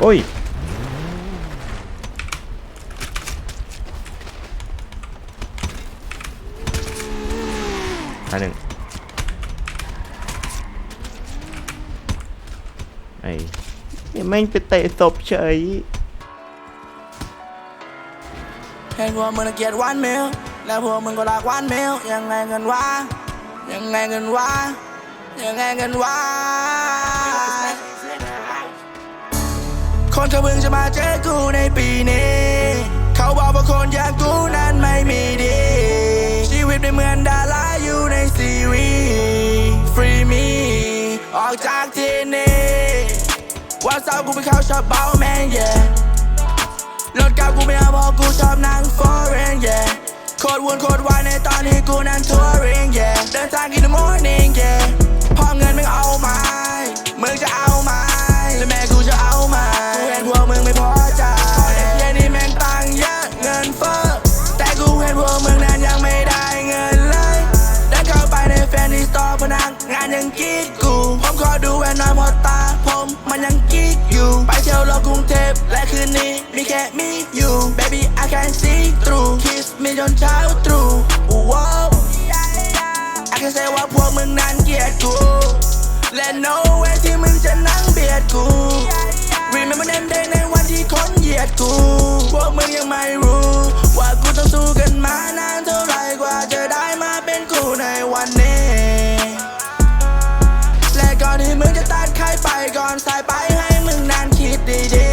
โอ้ย อันหนึ่งไอ้ยังแม่งไปเตะศพเฉยเห็นพวกมึงน่ะเกลียดหวานเมลแล้วพวกมึงก็รักหวานเมลยังไงกันวะยังไงกันวะยังไงกันวะ เขาเพิ่งจะมาเจอกูในปีนี้ เขาบอกว่าคนอย่างกูนั้นไม่มีดี ชีวิตไม่เหมือนดาราอยู่ในซีรีส์ฟรีมีออกจากที่นี่วันเสาร์กูไปเข้าชอบเบาแมน yeah รถเก่ากูไม่เอาเพราะกูชอบนั่ง foreign yeah โคตรวนโคตรวายในตอนที่กูนั่ง touring yeah เดินทาง in the morning yeah พอเงินไมึงเอามมึ นนี้ มีแค่มีอยู่ baby I can see through kiss me จนเช้าตรู่ว้าว I can say ว่าพวกมึงนั้นเกลียดกู และ no way ที่มึงจะนั่งเบียดกู Remember them day ในวันที่คนเหยียดกู พวกมึงยังไม่รู้ ว่ากูต้องสู้กันมานานเท่าไหร่กว่าจะได้มาเป็นกูในวันนี้ และก่อนที่มึงจะตัดใครไปก่อนสายไปให้มึงนั้นคิดดีๆ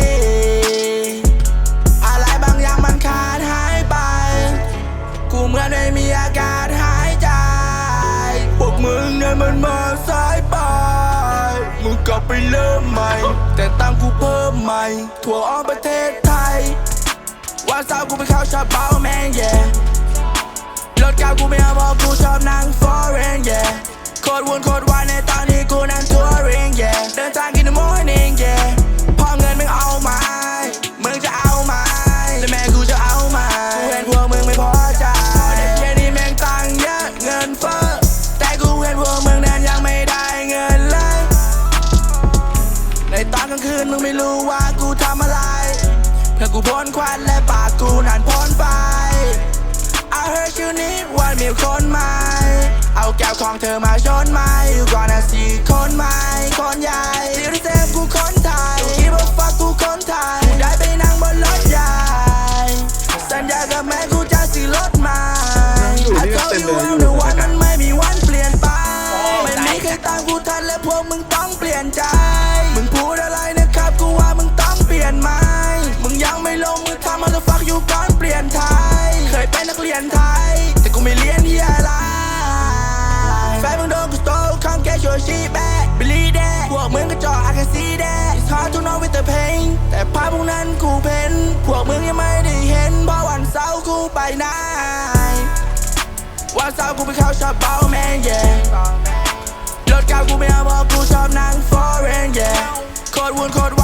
ไปเริ่มใหม่ แต่ตังกูเพิ่มใหม่ ทั่วอ้อมประเทศไทย วันเสาร์กูไปเข้าชอบเบาแมงแย่รถเก่ากูไม่เอาเพราะกูชอบนั่งฟอร์เรนแย่โคตรวุ่นโคตรวายใน กูพ้นควันและปากกูนั้นพ้นไฟ I heard you need วันมีคนใหม่เอาแก้วของเธอมาชนไหม You gonna see คนใหม่คนใหญ่ซีรีส์เซฟกูคนไทยคิดว่าฟักกูคนไทยกูได้ไปนั่งบนรถใหญ่ สัญญากับแม่กูจะซื้อรถใหม่ I told you I'm the one มันไม่มีวันเปลี่ยนไป ไม่มีใครตามกูทันและพวกมึงต้องเปลี่ยนใจ มึงพูดอะไร and I ว่าสาวกูไปเข้าชอบบอลแมน yeah รถเก่ากูไม่เอาเพราะกูชอบนั่งฟอร์เรน yeah โคตรวุ่นโคตรว